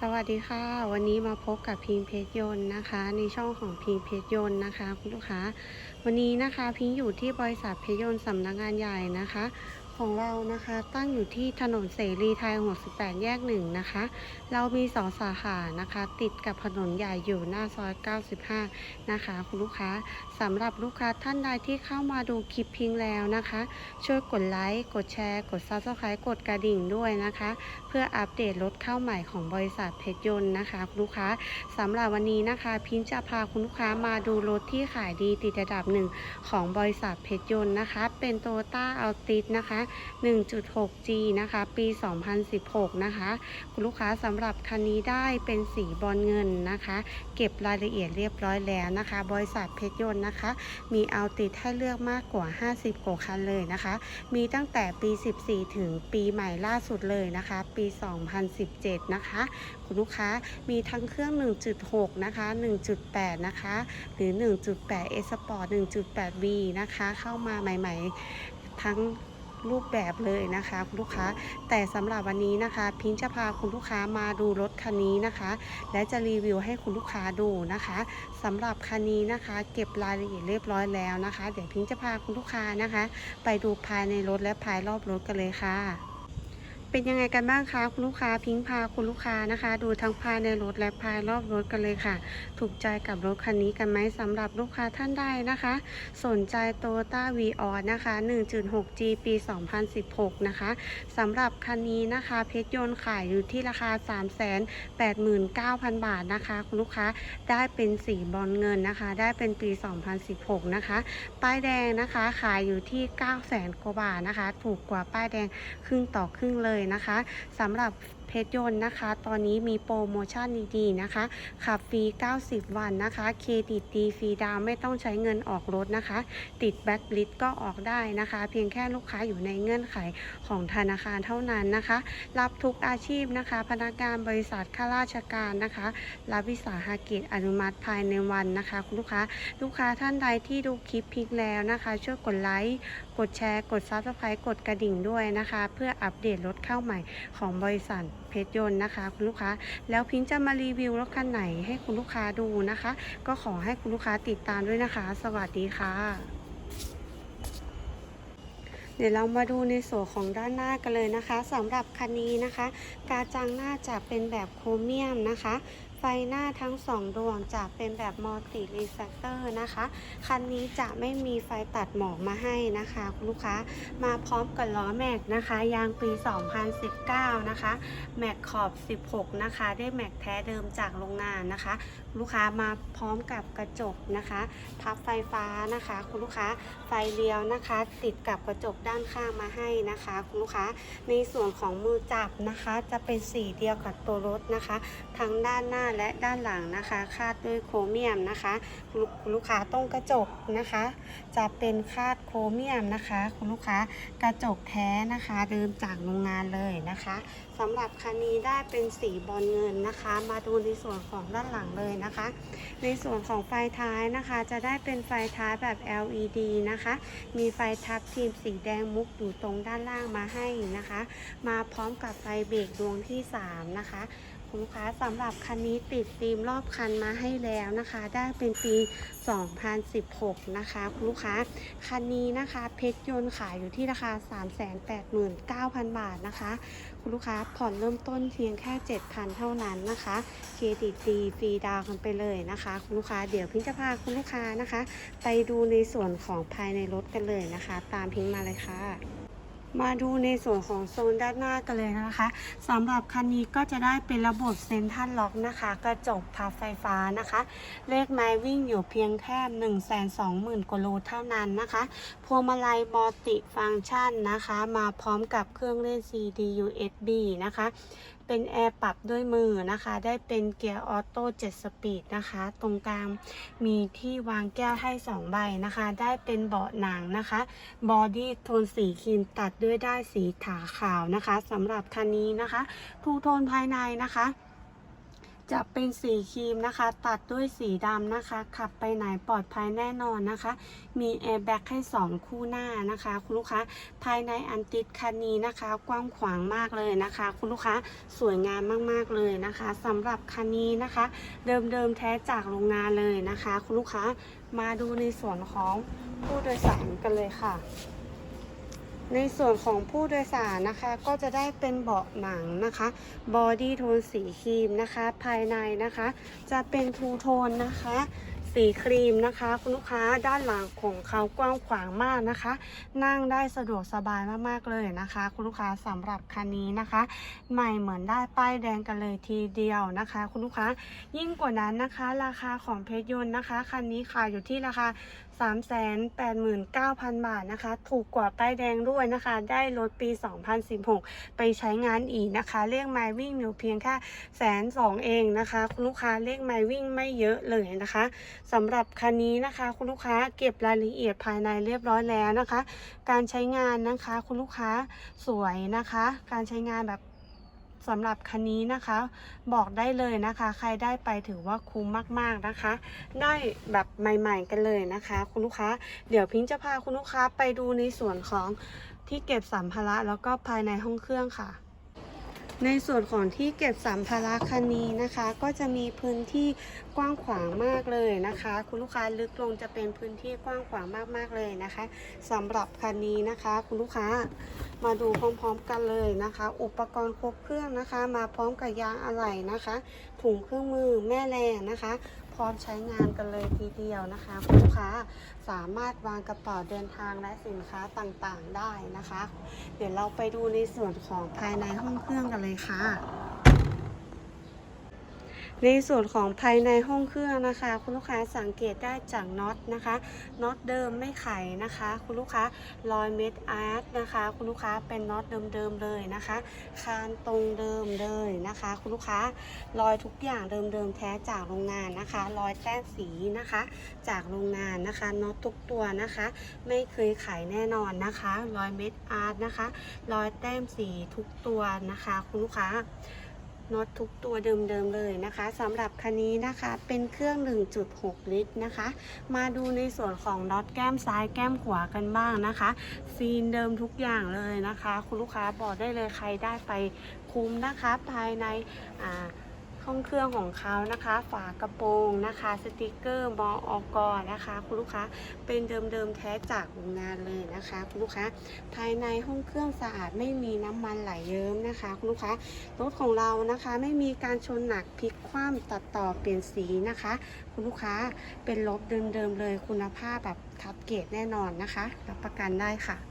สวัสดีค่ะ วันนี้มาพบกับพิงเพชรยนต์นะคะ ในช่องของพิงเพชรยนต์นะคะคุณลูกค้า วันนี้นะคะพิงอยู่ที่บริษัทเพชรยนต์สำนักงานใหญ่นะคะ ของเรานะคะตั้งอยู่ที่ถนนเสรีไทย68 แยกหนึ่งนะคะ เรามีสองสาขานะคะ ติดกับถนนใหญ่อยู่หน้าซอย 95 นะคะ คุณลูกค้า สำหรับลูกค้าท่านใดที่เข้ามาดูคลิปพิงแล้วนะคะ ช่วยกดไลค์กดแชร์ กด Subscribe กดกระดิ่งด้วยนะคะ เพื่ออัปเดตรถเข้าใหม่ของบริษัทเพชรยนต์นะคะ ลูกค้าสำหรับวันนี้นะคะ พิมจะพาคุณลูกค้ามาดูรถที่ขายดีติดอันดับหนึ่งของบริษัทเพชรยนต์นะคะ เป็น t o y ต้าอัลติสนะคะ 1.6G นะคะ ปี 2016 นะคะคุณลูกค้าสำหรับคันนี้ได้เป็นสีบอลเงินนะคะ เก็บรายละเอียดเรียบร้อยแล้วนะคะ บริษัทเพชรยนต์นะคะ มีเอาติดให้เลือกมากกว่า 50 กว่าคันเลยนะคะ มีตั้งแต่ปี 14 ถึงปีใหม่ล่าสุดเลยนะคะ ปี 2017 นะคะ คุณลูกค้ามีทั้งเครื่อง 1.6 นะคะ 1.8 นะคะ หรือ 1.8 S Sport 1.8 V นะคะ เข้ามาใหม่ ๆ ทั้ง รูปแบบเลยนะคะ คุณลูกค้า แต่สำหรับวันนี้นะคะ พิงจะพาคุณลูกค้ามาดูรถคันนี้นะคะ และจะรีวิวให้คุณลูกค้าดูนะคะสำหรับคันนี้นะคะ เก็บรายละเอียดเรียบร้อยแล้วนะคะ เดี๋ยวพิงจะพาคุณลูกค้านะคะ ไปดูภายในรถและภายรอบรถกันเลยค่ะ เป็นยังไงกันบ้างคะคุณลูกค้าพิงพาคุณลูกค้านะคะ ดูทั้งภายในรถและภายรอบรถกันเลยค่ะ ถูกใจกับรถคันนี้กันไหมสำหรับลูกค้าท่านใดนะคะ สนใจ t o y ต้าวีออนะคะ 1.6G ปี 2016 นะคะสำหรับคันนี้นะคะเพชรยนต์ขายอยู่ที่ราคา 389,000 บาทนะคะ คุณลูกค้าได้เป็นสีบอลเงินนะคะ ได้เป็นปี 2016 นะคะ ป้ายแดงนะคะขายอยู่ที่ 900,000กว่าบาทนะคะ ถูกกว่าป้ายแดงครึ่งต่อครึ่งเลยนะคะสำหรับ เพชรยนต์นะคะ ตอนนี้มีโปรโมชั่นดีๆนะคะ ขับฟรี 90 วันนะคะ เครดิตดีฟรีดาวไม่ต้องใช้เงินออกรถนะคะ ติดแบ็กลิสก็ออกได้นะคะ เพียงแค่ลูกค้าอยู่ในเงื่อนไขของธนาคารเท่านั้นนะคะ รับทุกอาชีพนะคะ พนักงานบริษัทข้าราชการนะคะ รับวิสาหกิจอนุมัติภายในวันนะคะ คุณลูกค้า ลูกค้าท่านใดที่ดูคลิปพิกแล้วนะคะ ช่วยกดไลค์กดแชร์ กดซับสไครต์กดกระดิ่งด้วยนะคะ เพื่ออัปเดตรถเข้าใหม่ของบริษัทเพชรยนต์นะคะ คุณลูกค้าแล้วพิงจะมารีวิวรถคันไหนให้คุณลูกค้าดูนะคะ ก็ขอให้คุณลูกค้าติดตามด้วยนะคะ สวัสดีค่ะ เดี๋ยวเรามาดูในส่วนของด้านหน้ากันเลยนะคะสำหรับคันนี้นะคะ กาจังหน้าจะเป็นแบบโครเมียมนะคะ ไฟหน้าทั้งสองดวงจะเป็นแบบมัลติรีเฟกเตอร์นะคะ คันนี้จะไม่มีไฟตัดหมอกมาให้นะคะคุณลูกค้ามาพร้อมกับล้อแม็กนะคะ ยางปี 2019 นะคะ แม็กขอบ 16 นะคะ ได้แม็กแท้เดิมจากโรงงานนะคะ ลูกค้ามาพร้อมกับกระจกนะคะ พับไฟฟ้านะคะ คุณลูกค้าไฟเลี้ยวนะคะ ติดกับกระจกด้านข้างมาให้นะคะ คุณลูกค้าในส่วนของมือจับนะคะ จะเป็นสีเดียวกับตัวรถนะคะ ทั้งด้านหน้าและด้านหลังนะคะ คาดด้วยโครเมียมนะคะคุณลูกค้าตรงกระจกนะคะ จะเป็นคาดโครเมียมนะคะ คุณลูกค้ากระจกแท้นะคะเดิมจากโรงงานเลยนะคะสำหรับคันนี้ได้เป็นสีบอลเงินนะคะ มาดูในส่วนของด้านหลังเลยนะคะ ในส่วนของไฟท้ายนะคะ จะได้เป็นไฟท้ายแบบ LED นะคะ มีไฟทับทีมสีแดงมุกอยู่ตรงด้านล่างมาให้นะคะ มาพร้อมกับไฟเบรกดวงที่ 3 นะคะ คุณลูกค้าสำหรับคันนี้ติดฟิล์มรอบคันมาให้แล้วนะคะ ได้เป็นปี 2016 นะคะคุณลูกค้า คันนี้นะคะเพชรยนต์ขายอยู่ที่ราคา 389,000 บาทนะคะ คุณลูกค้าผ่อนเริ่มต้นเพียงแค่ 7,000 เท่านั้นนะคะเครดิตดีฟรีดาวกันไปเลยนะคะ คุณลูกค้าเดี๋ยวพิงจะพาคุณลูกค้านะคะ ไปดูในส่วนของภายในรถกันเลยนะคะ ตามพิงมาเลยค่ะ มาดูในส่วนของโซนด้านหน้ากันเลยนะคะสำหรับคันนี้ก็จะได้เป็นระบบเซ็นทรัลล็อกนะคะ กระจกพับไฟฟ้านะคะ เลขไม้วิ่งอยู่เพียงแค่ 1 2 0 0 0 0กว่าโลเท่านั้นนะคะ พวงมาลัยมัลติฟังก์ชันนะคะ มาพร้อมกับเครื่องเล่น CD USB นะคะ เป็นแอร์ปรับด้วยมือนะคะ ได้เป็นเกียร์ออโต้7สปีดนะคะ ตรงกลางมีที่วางแก้วให้ 2 ใบนะคะ ได้เป็นเบาะหนังนะคะ บอดี้โทนสีครีมตัดด้วยได้ายสีขาขาวนะคะสำหรับคันนี้นะคะทูโทนภายในนะคะ จะเป็นสีครีมนะคะ ตัดด้วยสีดำนะคะ ขับไปไหนปลอดภัยแน่นอนนะคะ มีแอร์แบ็กให้ 2 คู่หน้านะคะ คุณลูกค้าภายในอันติดคันนี้นะคะ กว้างขวางมากเลยนะคะ คุณลูกค้าสวยงามมากๆเลยนะคะสำหรับคันนี้นะคะ เดิมๆแท้จากโรงงานเลยนะคะ คุณลูกค้ามาดูในส่วนของผู้โดยสารกันเลยค่ะ ในส่วนของผู้โดยสารนะคะก็จะได้เป็นเบาะหนังนะคะบอดี้โทนสีครีมนะคะ ภายในนะคะ จะเป็นทูโทนนะคะ สีครีมนะคะ คุณลูกค้าด้านหลังของเขากว้างขวางมากนะคะ นั่งได้สะดวกสบายมากๆเลยนะคะ คุณลูกค้าสำหรับคันนี้นะคะ ใหม่เหมือนได้ป้ายแดงกันเลยทีเดียวนะคะ คุณลูกค้ายิ่งกว่านั้นนะคะ ราคาของเพชรยนต์นะคะคันนี้ขายอยู่ที่ราคา 389,000 บาทนะคะ ถูกกว่าป้ายแดงด้วยนะคะ ได้รถปี 2016 ไปใช้งานอีกนะคะ เลขไมล์วิ่งอยู่เพียงแค่แสนสองเองนะคะ คุณลูกค้าเลขไมล์วิ่งไม่เยอะเลยนะคะสำหรับคันนี้นะคะ คุณลูกค้าเก็บรายละเอียดภายในเรียบร้อยแล้วนะคะ การใช้งานนะคะ คุณลูกค้าสวยนะคะ การใช้งานแบบ สำหรับคันนี้นะคะ บอกได้เลยนะคะ ใครได้ไปถือว่าคุ้มมากๆนะคะ ได้แบบใหม่ ๆ กันเลยนะคะ คุณลูกค้า เดี๋ยวพิงจะพาคุณลูกค้าไปดูในส่วนของที่เก็บสัมภาระแล้วก็ภายในห้องเครื่องค่ะ ในส่วนของที่เก็บสัมภาระคันนี้นะคะ ก็จะมีพื้นที่กว้างขวางมากเลยนะคะ คุณลูกค้าลึกลงจะเป็นพื้นที่กว้างขวางมากๆเลยนะคะสำหรับคันนี้นะคะ คุณลูกค้ามาดูพร้อมๆกันเลยนะคะ อุปกรณ์ครบเครื่องนะคะ มาพร้อมกับยางอะไหล่นะคะ ถุงเครื่องมือแม่แรงนะคะ พร้อมใช้งานกันเลยทีเดียวนะคะคุณลูกค้าสามารถวางกระเป๋าเดินทางและสินค้าต่างๆได้นะคะ เดี๋ยวเราไปดูในส่วนของภายในห้องเครื่องกันเลยค่ะ ในส่วนของภายในห้องเครื่องนะคะ คุณลูกค้าสังเกตได้จากน็อตนะคะน็อตเดิมไม่ไขนะคะ คุณลูกค้ารอยเม็ดอาร์ตนะคะ คุณลูกค้าเป็นน็อตเดิมๆเลยนะคะ คานตรงเดิมเลยนะคะ คุณลูกค้ารอยทุกอย่างเดิมๆแท้จากโรงงานนะคะรอยแต้มสีนะคะ จากโรงงานนะคะน็อตทุกตัวนะคะ ไม่เคยไขแน่นอนนะคะรอยเม็ดอาร์ตนะคะรอยแต้มสีทุกตัวนะคะ คุณลูกค้า น็อตทุกตัวเดิมๆเลยนะคะสำหรับคันนี้นะคะเป็นเครื่อง 1.6 ลิตรนะคะ มาดูในส่วนของน็อตแก้มซ้ายแก้มขวากันบ้างนะคะ ซีนเดิมทุกอย่างเลยนะคะ คุณลูกค้าบอกได้เลยใครได้ไปคุ้มนะคะภายในอ่า ห้องเครื่องของเขานะคะ ฝากระโปรงนะคะ สติกเกอร์มออกนะคะ คุณลูกค้าเป็นเดิมๆแท้จากโรงงานเลยนะคะ คุณลูกค้าภายในห้องเครื่องสะอาดไม่มีน้ำมันไหลเยิ้มนะคะ คุณลูกค้ารถของเรานะคะ ไม่มีการชนหนักพลิกคว่ำตัดต่อเปลี่ยนสีนะคะ คุณลูกค้าเป็นรถเดิมๆเลยคุณภาพแบบทับเกรดแน่นอนนะคะ รับประกันได้ค่ะ